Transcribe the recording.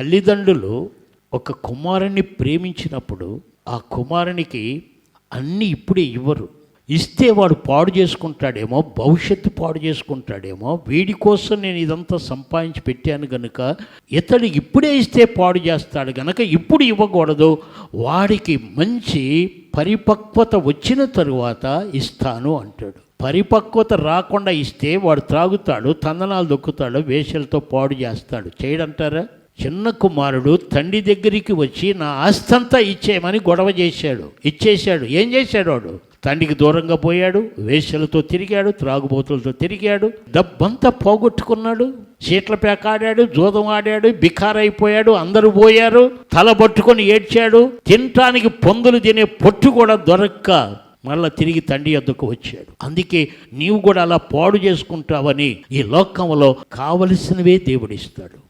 తల్లిదండ్రులు ఒక కుమారుణ్ణి ప్రేమించినప్పుడు ఆ కుమారునికి అన్నీ ఇప్పుడే ఇవ్వరు. ఇస్తే వాడు పాడు చేసుకుంటాడేమో భవిష్యత్తు పాడు చేసుకుంటాడేమో వీడి కోసం నేను ఇదంతా సంపాదించి పెట్టాను గనుక ఇతడు ఇప్పుడే ఇస్తే పాడు చేస్తాడు గనక ఇప్పుడు ఇవ్వకూడదు. వాడికి మంచి పరిపక్వత వచ్చిన తరువాత ఇస్తాను అంటాడు. పరిపక్వత రాకుండా ఇస్తే వాడు త్రాగుతాడు తందనాలు దొక్కుతాడు వేషలతో పాడు చేస్తాడు. చేయడంటారా? చిన్న కుమారుడు తండ్రి దగ్గరికి వచ్చి నా ఆస్తంతా ఇచ్చేయమని గొడవ చేశాడు. ఇచ్చేశాడు. ఏం చేశాడు వాడు? తండ్రికి దూరంగా పోయాడు వేశ్యలతో తిరిగాడు త్రాగుబోతులతో తిరిగాడు డబ్బంతా పోగొట్టుకున్నాడు చీట్ల పేకాడాడు జూదం ఆడాడు బికారైపోయాడు అందరూ పోయారు తల పట్టుకొని ఏడ్చాడు తినటానికి పొందులు తినే పొట్టు కూడా దొరక్క. మళ్ళా తిరిగి తండ్రి వద్దకు వచ్చాడు. అందుకే నీవు కూడా అలా పాడు చేసుకుంటావని ఈ లోకంలో కావలసినవే దేవుడిస్తాడు